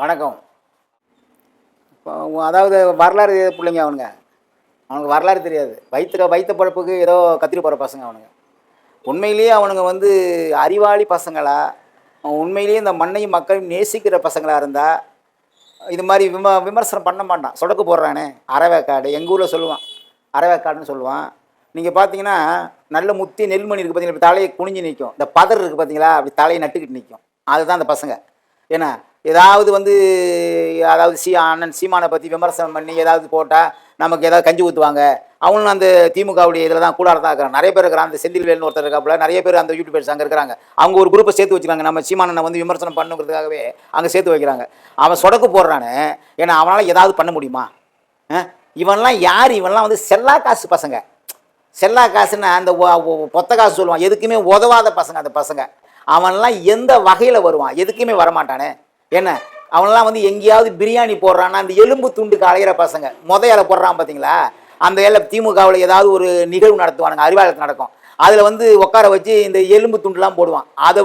வணக்கம். இப்போ அதாவது வரலாறு பிள்ளைங்க அவனுங்க. அவனுக்கு வரலாறு தெரியாது. வயிற்று வயிற்று பழப்புக்கு ஏதோ கத்திரி போகிற பசங்க அவனுங்க. உண்மையிலேயே அவனுங்க வந்து அறிவாளி பசங்களா? உண்மையிலேயே இந்த மண்ணையும் மக்களையும் நேசிக்கிற பசங்களாக இருந்தால் இது மாதிரி விம விமர்சனம் பண்ண மாட்டான். சொடக்கு போடுறானே. அறவேக்காடு. எங்கள் ஊரில் சொல்லுவான். அறவேக்காடுன்னு சொல்லுவான். நீங்கள் பார்த்தீங்கன்னா நல்ல முத்தி நெல்மணி இருக்குது பார்த்தீங்களா இப்போ தலையை குனிஞ்சு நிற்கும் இந்த பதர் இருக்குது பார்த்தீங்களா அப்படி தலையை நட்டுக்கிட்டு நிற்கும் அதுதான் அந்த பசங்க. ஏன்னா ஏதாவது வந்து அதாவது சி அண்ணன் சீமானை பற்றி விமர்சனம் பண்ணி ஏதாவது போட்டால் நமக்கு ஏதாவது கஞ்சி ஊற்றுவாங்க அவங்களும் அந்த திமுகவுடைய இதில் தான் கூட தான் இருக்கிறாங்க நிறைய பேர் இருக்கிறாங்க. அந்த செந்தில்வேல்னு ஒருத்தர் இருக்காப்புல நிறைய பேர் அந்த யூடியூபர்ஸ் அங்கே இருக்கிறாங்க. அவங்க ஒரு குரூப்பை சேர்த்து வச்சுக்கிறாங்க. நம்ம சீமானனை வந்து விமர்சனம் பண்ணுங்கிறதுக்காகவே அங்கே சேர்த்து வைக்கிறாங்க. அவன் சொடக்கு போடுறானே. ஏன்னா அவனால் ஏதாவது பண்ண முடியுமா? இவன்லாம் யார்? இவன்லாம் வந்து செல்லா காசு பசங்க. செல்லா காசுன்னா அந்த பொத்த காசு சொல்லுவான். எதுக்குமே உதவாத பசங்க அந்த பசங்க. அவன்லாம் எந்த வகையில் வருவான்? எதுக்குமே வரமாட்டானே. என்ன? அவன்லாம் வந்து எங்கேயாவது பிரியாணி போடுறான்னா அந்த எலும்பு துண்டுக்கு அலையிற பசங்க முத போடுறான் பார்த்தீங்களா அந்த இலை திமுகவில் ஏதாவது ஒரு நிகழ்வு நடத்துவானுங்க அறிவாளத்தில் நடக்கும். அதில் வந்து உட்கார வச்சு இந்த எலும்பு துண்டுலாம் போடுவான். அதை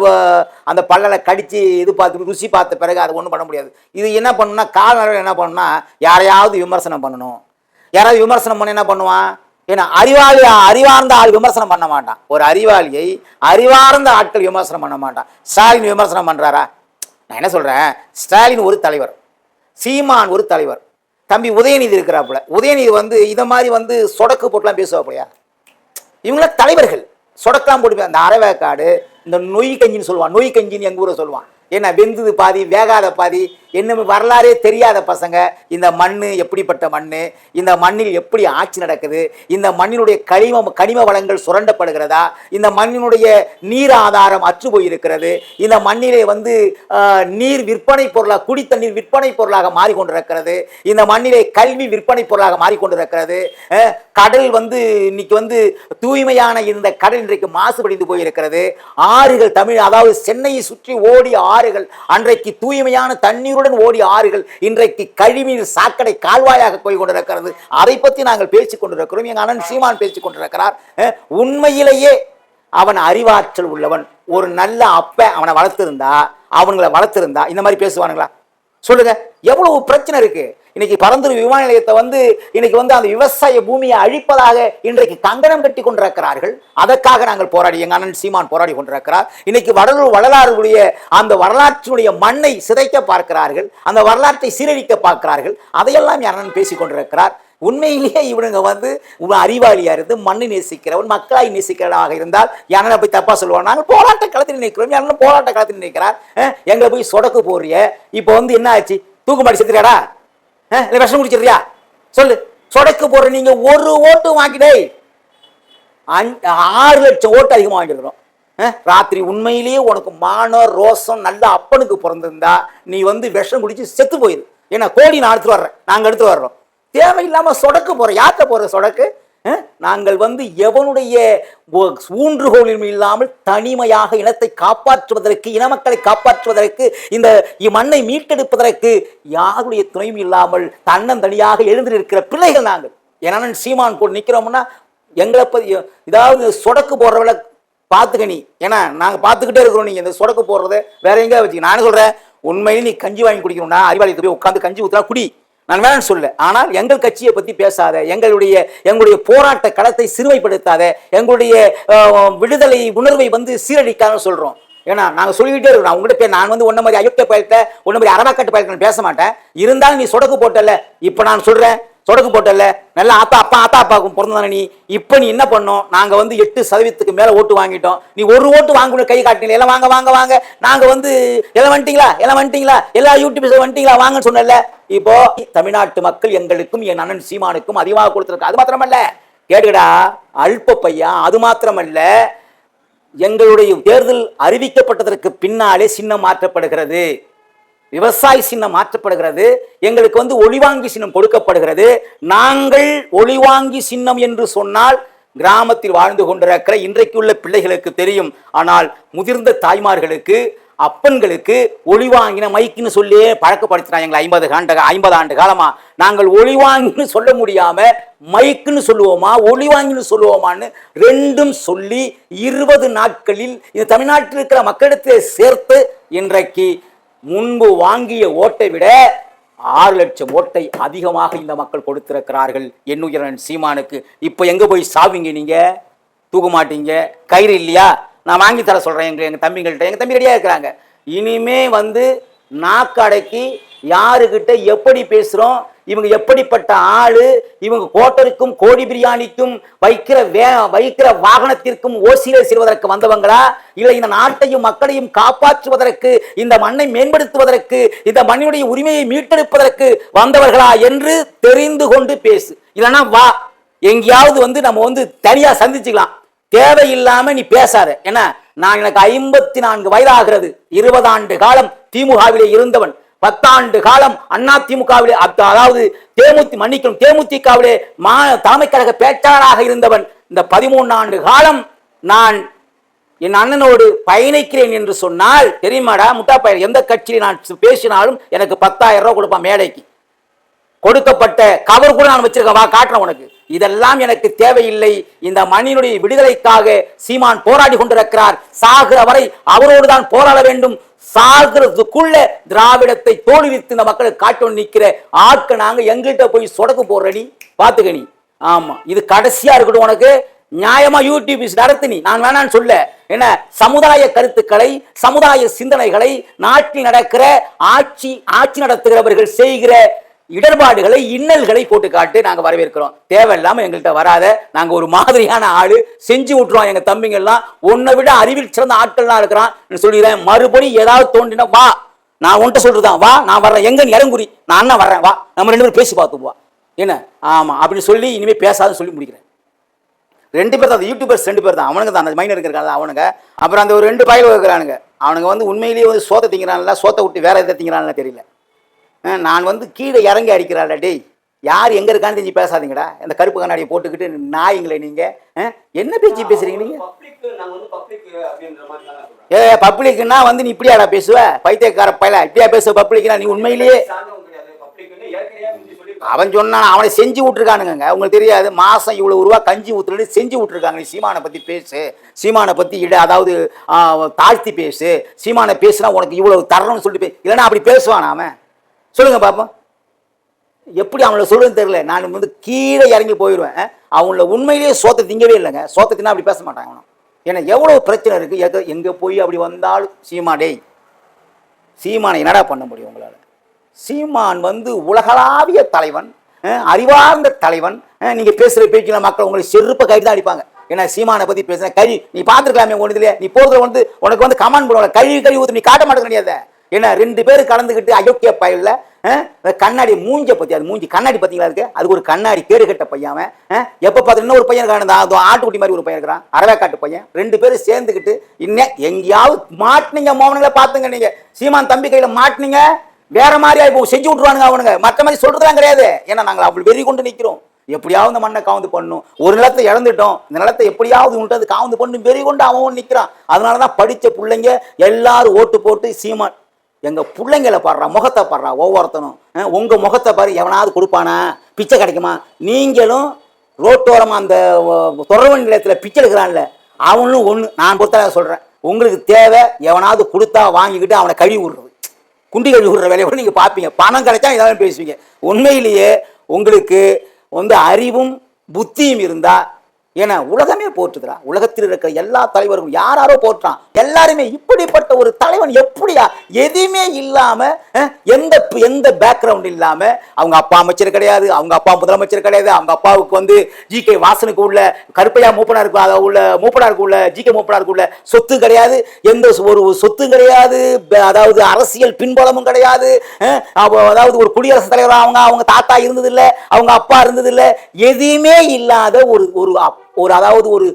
அந்த பல்லலை கடித்து இது பார்த்து ருசி பார்த்த பிறகு அதை ஒன்றும் பண்ண முடியாது. இது என்ன பண்ணுன்னா கால்நடை என்ன பண்ணுன்னா யாரையாவது விமர்சனம் பண்ணணும். யாராவது விமர்சனம் பண்ண என்ன பண்ணுவான்? ஏன்னா அறிவாளி அறிவார்ந்த ஆள் விமர்சனம் பண்ண மாட்டான். ஒரு அறிவாளியை அறிவார்ந்த ஆட்கள் விமர்சனம் பண்ண மாட்டான். ஸ்டாலின் விமர்சனம் பண்ணுறாரா நான் என்ன சொல்கிறேன் ஸ்டாலின் ஒரு தலைவர். சீமான் ஒரு தலைவர். தம்பி உதயநிதி இருக்கிறாப்புல. உதயநிதி வந்து இதை மாதிரி வந்து சொடக்கு போட்டுலாம் பேசுவாப்புலையா? இவங்களாம் தலைவர்கள். சொடக்கலாம் போட்டு அந்த அறவேக்காடு இந்த நொய் கஞ்சின்னு சொல்லுவான். நொய் கஞ்சின்னு எங்கள் ஊரை சொல்லுவான். ஏன்னா வெந்தது பாதி வேகாத பாதி என்ன வரலாறே தெரியாத பசங்க. இந்த மண் எப்படிப்பட்ட மண் இந்த மண்ணில் எப்படி ஆட்சி நடக்குது? இந்த மண்ணினுடைய கனிம கனிம வளங்கள் சுரண்டப்படுகிறதா? இந்த மண்ணினுடைய நீர் ஆதாரம் அற்று போயிருக்கிறது. இந்த மண்ணிலே வந்து நீர் விற்பனை பொருளாக குடித்தண்ணீர் விற்பனை பொருளாக மாறிக்கொண்டிருக்கிறது. இந்த மண்ணிலே கல்வி விற்பனை பொருளாக மாறிக்கொண்டிருக்கிறது. கடல் வந்து இன்னைக்கு வந்து தூய்மையான இந்த கடல் இன்றைக்கு மாசுபடிந்து போயிருக்கிறது. ஆறுகள் தமிழ் அதாவது சென்னையை சுற்றி ஓடிய ஆறுகள் அன்றைக்கு தூய்மையான தண்ணீருடன் ஓடிய ஆறுகள் இன்றைக்கு கழிவுநீர் சாக்கடை கால்வாயாக போய் கொண்டிருக்கிறது. அதை பற்றி நாங்கள் பேசிக் கொண்டிருக்கிறோம். எங்கள் அண்ணன் சீமான் பேசிக் கொண்டிருக்கிறார். உண்மையிலேயே அவன் அறிவாற்றல் உள்ளவன். ஒரு நல்ல அப்ப அவனை வளர்த்திருந்தா அவங்கள வளர்த்திருந்தா இந்த மாதிரி பேசுவானுங்களா? சொல்லுங்க. எவ்வளவு பிரச்சனை இருக்கு? இன்னைக்கு பரந்தூர் விமான நிலையத்தை வந்து இன்னைக்கு வந்து அந்த விவசாய பூமியை அழிப்பதாக இன்றைக்கு கங்கணம் கட்டி கொண்டிருக்கிறார்கள். அதற்காக நாங்கள் போராடி எங்க அண்ணன் சீமான் போராடி கொண்டிருக்கிறார். இன்னைக்கு வடலூர் வரலாறுடைய அந்த வரலாற்றினுடைய மண்ணை சிதைக்க பார்க்கிறார்கள். அந்த வரலாற்றை சீரழிக்க பார்க்கிறார்கள். அதையெல்லாம் என் அண்ணன் பேசிக் கொண்டிருக்கிறார். உண்மையிலேயே இவனுங்க வந்து அறிவாளியாக அறிவாளியா இருந்து மண்ணை நேசிக்கிறவன் மக்களாய் நேசிக்கிறவனாக இருந்தால் யானை போய் தப்பாக சொல்லுவான். நாங்கள் போராட்ட களத்தில் நிற்கிறோம் யாரும் போராட்ட களத்தில் நிற்கிறார் எங்களை போய் சொடக்கு போறிய இப்போ வந்து என்ன ஆச்சு? தூக்குமாடி செத்துறியாடா இல்லை விஷம் குடிச்சிடுறியா? சொல்லு. சொடக்கு போடுற நீங்கள் ஒரு ஓட்டு வாங்கிடே அஞ்சு ஆறு லட்சம் ஓட்டு அதிகமாக வாங்கியிருக்கிறோம். ராத்திரி உண்மையிலேயே உனக்கு மானம் ரோசம் நல்ல அப்பனுக்கு பிறந்திருந்தா நீ வந்து விஷம் குடிச்சு செத்து போயிரு. ஏன்னா கோடி நான் எடுத்துட்டு வர்றேன். நாங்கள் எடுத்து வர்றோம். தேவையில்லாமல் சொடக்கு போகிற யாத்த போகிற சொடக்கு? நாங்கள் வந்து எவனுடைய ஒ- ஊன்றுகோலும் இல்லாமல் தனிமையாக இனத்தை காப்பாற்றுவதற்கு இன மக்களை காப்பாற்றுவதற்கு இந்த மண்ணை மீட்டெடுப்பதற்கு யாருடைய துணையும் இல்லாமல் தன்னந்தனியாக எழுந்திருக்கிற பிள்ளைகள் நாங்கள். என்னன்னு சீமான் போட்டு நிற்கிறோம்னா எங்களை பத்தி இதாவது சொடக்கு போடுறவளை பார்த்துக்க நீ. ஏன்னா நாங்கள் பார்த்துக்கிட்டே இருக்கிறோம் நீங்கள் இந்த சொடக்கு போடுறத வேற எங்கேயா வச்சுக்க. நான் சொல்கிறேன் உண்மையிலே நீ கஞ்சி வாங்கி குடிக்கணும்னா அறிவாலயத்துக்கு போய் உட்காந்து கஞ்சி ஊற்றுனா குடி. நான் வேணாம்னு சொல்ல ஆனால் எங்கள் கட்சியை பற்றி பேசாத எங்களுடைய எங்களுடைய போராட்ட களத்தை சிறுமைப்படுத்தாத எங்களுடைய விடுதலை உணர்வை வந்து சீரழிக்காத சொல்கிறோம் ஏன்னா நாங்கள் சொல்லிக்கிட்டே இருக்கிறோம் உங்கள்கிட்ட நான் வந்து ஒன்ன மாதிரி அயோக்கிய பயல்கிட்ட ஒன்ன மாதிரி அரவாக்கட்டு பயல்கிட்ட பேச மாட்டேன். இருந்தாலும் நீ சொடக்கு போட்டல இப்போ நான் சொல்கிறேன் சொடக்கு போட்டல நல்லா ஆத்தா அப்பா ஆத்தா அப்பாவுக்கும் பிறந்தானே நீ? இப்போ நீ என்ன பண்ணோம் நாங்கள் வந்து எட்டு சதவீதத்துக்கு மேலே ஓட்டு வாங்கிட்டோம். நீ ஒரு ஓட்டு வாங்கணும் கை காட்டினீங்க எல்லாம் வாங்க வாங்க வாங்க. நாங்கள் வந்து எல்லாம் வந்துட்டீங்களா? எல்லாம் வந்துட்டீங்களா? எல்லா யூடியூப்ஸ் வந்துட்டீங்களா? வாங்கன்னு சொன்னல இப்போ தமிழ்நாட்டு மக்கள் எங்களுக்கும் என் அண்ணன் சீமானுக்கும் அதிகமாக கொடுத்துருக்கு அது மாத்திரமல்ல. கேட்டுக்கடா அல்ப பையன் அது மாத்திரமல்ல. எங்களுடைய தேர்தல் அறிவிக்கப்பட்டதற்கு பின்னாலே சின்னம் மாற்றப்படுகிறது. விவசாய சின்னம் மாற்றப்படுகிறது எங்களுக்கு வந்து ஒளிவாங்கி சின்னம் கொடுக்கப்படுகிறது. நாங்கள் ஒளிவாங்கி சின்னம் என்று சொன்னால் கிராமத்தில் வாழ்ந்து கொண்டிருக்கிற இன்றைக்கு உள்ள பிள்ளைகளுக்கு தெரியும். ஆனால் முதிர்ந்த தாய்மார்களுக்கு அப்பன்களுக்கு ஒளிவாங்கின மைக்குன்னு சொல்லியே பழக்கப்படுத்தினாங்க எங்களை ஐம்பது ஆண்டு ஐம்பது ஆண்டு காலமா. நாங்கள் ஒளிவாங்கின்னு சொல்ல முடியாம மைக்குன்னு சொல்லுவோமா ஒளிவாங்கின்னு சொல்லுவோமான்னு ரெண்டும் சொல்லி இருபது நாட்களில் இந்த தமிழ்நாட்டில் இருக்கிற மக்களிடத்தை சேர்த்து இன்றைக்கு முன்பு வாங்கிய ஓட்டை விட ஆறு லட்சம் ஓட்டை அதிகமாக இந்த மக்கள் கொடுத்திருக்கிறார்கள். என்னுயிரன் சீமானுக்கு. இப்போ எங்கே போய் சாவிங்க நீங்கள் தூக்க மாட்டீங்க? கயிறு இல்லையா? நான் வாங்கி தர சொல்கிறேன் எங்கள் எங்கள் தம்பிங்கள்ட்ட. எங்கள் தம்பி ரெடியாக இருக்கிறாங்க. இனிமே வந்து நாக்கடைக்கு யாருக்கிட்ட எப்படி பேசுகிறோம் இவங்க எப்படிப்பட்ட ஆளு? இவங்க கோட்டருக்கும் கோழி பிரியாணிக்கும் வைக்கிற வே வைக்கிற வாகனத்திற்கும் ஓசியில செய்வதற்கு வந்தவங்களா? இல்லை இந்த நாட்டையும் மக்களையும் காப்பாற்றுவதற்கு இந்த மண்ணை மேம்படுத்துவதற்கு இந்த மண்ணினுடைய உரிமையை மீட்டெடுப்பதற்கு வந்தவர்களா என்று தெரிந்து கொண்டு பேசு. இல்லைன்னா வா எங்கேயாவது வந்து நம்ம வந்து தனியாக சந்திச்சுக்கலாம். தேவையில்லாம நீ பேசாத. என்ன? நான் எனக்கு ஐம்பத்தி நான்கு வயதாகிறது. இருபது ஆண்டு காலம் திமுகவிலே இருந்தவன். பத்தாண்டு காலம் அண்ணா திமுகவிலே அதாவது தேமுதி மன்னிக்கணும் தேமுதிகவிலே மா தலைமை கழக பேச்சாளராக இருந்தவன் இந்த பதிமூணு ஆண்டு காலம் நான் என் அண்ணனோடு பயணிக்கிறேன் என்று சொன்னால் தெரியுமாடா முட்டா பயன் எந்த கட்சியில் நான் பேசினாலும் எனக்கு பத்தாயிரம் ரூபா கொடுப்பான் மேடைக்கு. கொடுக்கப்பட்ட கவர் கூட நான் வச்சிருக்கேன். வா காட்டுறேன் உனக்கு. இதெல்லாம் எனக்கு தேவையில்லை. இந்த மண்ணினுடைய விடுதலைக்காக சீமான் போராடி கொண்டிருக்கிறார். சாகிற வரை அவரோடு தான் போராட வேண்டும். சாகிறதுக்குள்ள திராவிடத்தை தோல்வித்து இந்த மக்களை காட்டு நிக்கிற ஆட்கள் நாங்க எங்கிட்ட போய் சொடக்கு போடுறடி. பாத்துக்க நீ. ஆமா இது கடைசியா இருக்கட்டும் உனக்கு. நியாயமா யூடியூப் நடத்து நீ. நான் வேணான்னு சொல்ல. என்ன? சமுதாய கருத்துக்களை சமுதாய சிந்தனைகளை நாட்டில் நடக்கிற ஆட்சி ஆட்சி நடத்துகிறவர்கள் செய்கிற இடர்பாடுகளை இன்னல்களை போட்டு காட்டு நாங்கள் வரவேற்கிறோம். தேவையில்லாம எங்கள்கிட்ட வராத நாங்கள் ஒரு மாதிரியான ஆள் செஞ்சு விட்டுருவோம். எங்கள் தம்பிங்கள்லாம் உன்னை விட அறிவில் சிறந்த ஆட்கள்லாம் இருக்கிறான். சொல்லிடுறேன் மறுபடி ஏதாவது தோண்டினா வா. நான் உன்கிட்ட சொல்றதான் வா நான் வர்றேன். எங்க நீ இறங்குறி நான் அண்ணன் வர்றேன். வா. நம்ம ரெண்டு பேரும் பேசி பார்த்துப்போம். என்ன? ஆமாம் அப்படின்னு சொல்லி இனிமேல் பேசாதுன்னு சொல்லி முடிக்கிறேன். ரெண்டு பேர் தான். யூடியூபர்ஸ் ரெண்டு பேர் தான். அவனுங்க தான். அந்த மைனர் இருக்கிறாங்க அவனுங்க. அப்புறம் அந்த ஒரு ரெண்டு பயில் இருக்கிறானுங்க. அவனுங்க வந்து உண்மையிலேயே வந்து சோத்தை திங்கிறான்ல சோத்தை விட்டு வேற எதை திங்கிறான்ல தெரியல. நான் வந்து கீழே இறங்கி அடிக்கிறாடா டேய். யார் எங்க இருக்கான்னு தெரிஞ்சு பேசாதீங்கடா. இந்த கருப்பு கண்ணாடியை போட்டுக்கிட்டு நாய்ங்களே நீங்க. அஹ் என்ன பேச்சு பேசுறீங்க நீங்க? பப்ளிக் நாங்க வந்து பப்ளிக் அப்படின்ற மாதிரி தான் சொல்றோம் ஏ பப்ளிக்னா வந்து நீ இப்படியாடா பேசுவ? பைத்தியக்கார பையல இப்படியா பேசுவ பப்ளிக்னா நீ உண்மையிலேயே அவன் சொன்னான் அவனை செஞ்சு விட்டுருக்கானுங்க உங்களுக்கு தெரியாது மாசம் இவ்வளவு ரூபா கஞ்சி ஊத்துறது செஞ்சு விட்டுருக்காங்க. நீ சீமானை பத்தி பேசு. சீமானை பத்தி இட அதாவது தாழ்த்தி பேசு. சீமானை பேசுனா உனக்கு இவ்வளவு தரணும்னு சொல்லிட்டு பே இல்லைன்னா அப்படி பேசுவான் அவன்? சொல்லுங்க பாப்போம். எப்படி அவங்கள சொல்லுன்னு தெரியல. நான் வந்து கீழே இறங்கி போயிடுவேன். அவங்கள உண்மையிலேயே சோத்தை திங்கவே இல்லைங்க. சோத்தை தின்னா அப்படி பேச மாட்டாங்க ஏன்னா எவ்வளோ பிரச்சனை இருக்கு? எது எங்கே போய் அப்படி வந்தாலும் சீமா டேய் சீமானை என்னடா பண்ண முடியும் உங்களால்? சீமான் வந்து உலகளாவிய தலைவன் அறிவார்ந்த தலைவன். நீங்கள் பேசுகிற பேசுற பேச்சுல மக்கள் உங்களை செருப்ப கை தான் அடிப்பாங்க. ஏன்னா சீமானை பற்றி பேசுகிறேன் கழி நீ பார்த்துருக்கலாமே உங்க இதுல நீ போறதுல வந்து உனக்கு வந்து கமெண்ட் பண்ணுவாங்க கழுவி கழுவி ஊற்று நீ காட்ட மாட்டேங்க கிடையாது ஏன்னா ரெண்டு பேர் கலந்துக்கிட்டு அயோக்கிய பயலில் கண்ணாடி மூஞ்ச பற்றி அது மூஞ்சி கண்ணாடி பார்த்தீங்களா இருக்கு அதுக்கு ஒரு கண்ணாடி கேடு கட்ட பையன் அவன் அஹ், எப்ப பார்த்து ஒரு பையன் இருக்கான் அது ஆட்டுக்குட்டி மாதிரி ஒரு பையன் இருக்கிறான் அரவேக்காட்டு பையன். ரெண்டு பேரும் சேர்ந்துக்கிட்டு இன்னும் எங்கேயாவது மாட்டினீங்க மோகனங்களை பார்த்துங்க நீங்கள் சீமான் தம்பி கையில் மாட்டினீங்க வேற மாதிரி இப்போ செஞ்சு விட்ருவானுங்க அவனுங்க. மற்ற மாதிரி சொல்றதுலாம் கிடையாது. ஏன்னா நாங்கள் அப்படி வெறி கொண்டு நிற்கிறோம் எப்படியாவது இந்த மண்ணை காவந்து பண்ணும் ஒரு நிலத்தை இழந்துட்டோம். இந்த நிலத்தை எப்படியாவது உங்கள்கிட்ட காவந்து பண்ணும் வெறி கொண்டு அவன் நிற்கிறான் அதனால தான் படித்த பிள்ளைங்க எல்லாரும் ஓட்டு போட்டு சீமான் எங்கள் பிள்ளைங்களை பாடுறா முகத்தை பாடுறா ஒவ்வொருத்தனும். உங்கள் முகத்தை பாரு எவனாவது கொடுப்பானா? பிச்சை கிடைக்குமா? நீங்களும் ரோட்டோரமாக அந்த தொடர்பு நிலையத்தில் பிச்சை எடுக்கிறான்ல அவனும் ஒன்று நான் பொறுத்தவரை சொல்கிறேன் உங்களுக்கு தேவை எவனாவது கொடுத்தா வாங்கிக்கிட்டு அவனை கழுவி விடுறது. குண்டி கழுவி விடுற வேலையை கூட நீங்கள் பார்ப்பீங்க. பணம் கிடைச்சா இதெல்லாம் பேசுவீங்க. உண்மையிலேயே உங்களுக்கு வந்து அறிவும் புத்தியும் இருந்தால் ஏன்னா உலகமே போற்றுதுடா. உலகத்தில் இருக்கிற எல்லா தலைவரும் யாராரோ போற்றான். எல்லாருமே இப்படிப்பட்ட ஒரு தலைவன் எப்படியா? எதுவுமே இல்லாம எந்த எந்த பேக்ரவுண்ட் இல்லாம அவங்க அப்பா அமைச்சர் கிடையாது அவங்க அப்பா முதலமைச்சர் கிடையாது அவங்க அப்பாவுக்கு வந்து ஜி கே வாசனுக்கு உள்ள கருப்பையா மூப்பனாருக்கு உள்ள மூப்பனாருக்கு உள்ள ஜி கே மூப்பனாருக்கு உள்ள சொத்து கிடையாது. எந்த ஒரு சொத்தும் கிடையாது. அதாவது அரசியல் பின்பலமும் கிடையாது. அவ- அதாவது ஒரு குடியரசுத் தலைவர் அவங்க அவங்க தாத்தா இருந்தது அவங்க அப்பா இருந்ததில்லை. எதுவுமே இல்லாத ஒரு ஒரு ஒரு அதாவது ஒரு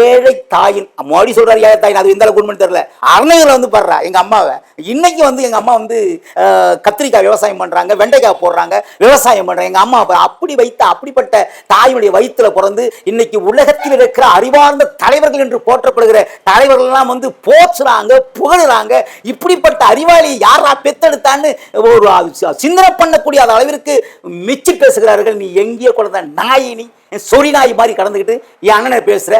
ஏழை தாயின் மோடி சொல்கிறார் ஏழை தாயின் அது எந்த அளவுக்கு உண்மைன்னு தெரியல. அருணையில் வந்து படுறா எங்கள் அம்மாவை. இன்னைக்கு வந்து எங்கள் அம்மா வந்து கத்திரிக்காய் விவசாயம் பண்ணுறாங்க வெண்டைக்காய் போடுறாங்க விவசாயம் பண்ணுறாங்க எங்கள் அம்மா அப்படி வைத்த அப்படிப்பட்ட தாயினுடைய வயிற்றில் பிறந்து இன்னைக்கு உலகத்தில் இருக்கிற அறிவார்ந்த தலைவர்கள் என்று போற்றப்படுகிற தலைவர்கள் எல்லாம் வந்து போச்சுறாங்க புகழுறாங்க. இப்படிப்பட்ட அறிவாளி யாரா பெத்தெடுத்தான்னு ஒரு சிந்தனை பண்ணக்கூடிய அளவிற்கு மிச்சி பேசுகிறார்கள். நீ எங்கேயோ குழந்தை நாயினி. சொறி நாய் மாதிரி கடந்துக்கிட்டு என் அண்ணனை பேசுகிற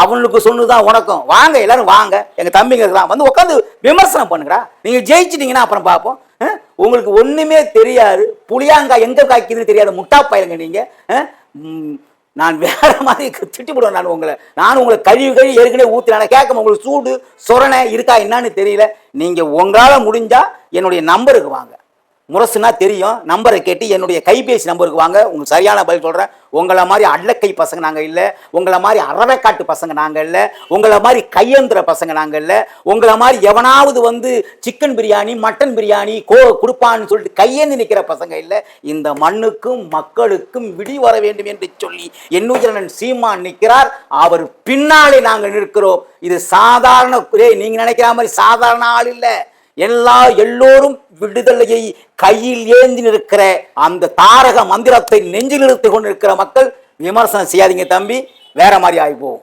அவனுக்கு சொன்னதுதான் உனக்கும். வாங்க எல்லாரும் வாங்க. எங்கள் தம்பிங்க இருக்கலாம். வந்து உட்காந்து விமர்சனம் பண்ணுங்கடா. நீங்கள் ஜெயிச்சிட்டிங்கன்னா அப்புறம் பார்ப்போம் உங்களுக்கு ஒண்ணுமே தெரியாது. புளியாங்காய் எங்க காய்க்குதுன்னு தெரியாத முட்டா பயலுங்க நீங்க நான் வேற மாதிரி திட்டி போடுவேன் நான் உங்களை. நான் உங்களை கழுவி கழிவு ஏற்கனவே ஊற்றினால கேட்கும் உங்களுக்கு சூடு சொரணை இருக்கா என்னன்னு தெரியல. நீங்க உங்களால முடிஞ்சா என்னுடைய நம்பருக்கு வாங்க. முரசுனா தெரியும். நம்பரை கேட்டு என்னுடைய கைபேசி நம்பருக்கு வாங்க. உங்களுக்கு சரியான பதில் சொல்கிறேன் உங்களை மாதிரி அள்ளக்கை பசங்க நாங்கள் இல்லை. உங்களை மாதிரி அறவைக்காட்டு பசங்க நாங்கள் இல்லை. உங்களை மாதிரி கையந்திர பசங்க நாங்கள் இல்லை. உங்களை மாதிரி எவனாவது வந்து சிக்கன் பிரியாணி மட்டன் பிரியாணி கோ கொடுப்பான்னு சொல்லிட்டு கையேந்தி நிற்கிற பசங்க இல்லை. இந்த மண்ணுக்கும் மக்களுக்கும் விடி வர வேண்டும் என்று சொல்லி என்னுயிரன் சீமான் நிற்கிறார். அவர் பின்னாலே நாங்கள் நிற்கிறோம். இது சாதாரண நீங்கள் நினைக்கிற மாதிரி சாதாரண ஆள் இல்லை. எல்லா எல்லோரும் விடுதலையை கையில் ஏந்தி நிற்கிற அந்த தாரக மந்திரத்தை நெஞ்சில் நிறுத்தி கொண்டிருக்கிற மக்கள் விமர்சனம் செய்யாதீங்க தம்பி. வேற மாதிரி ஆகிப்போம்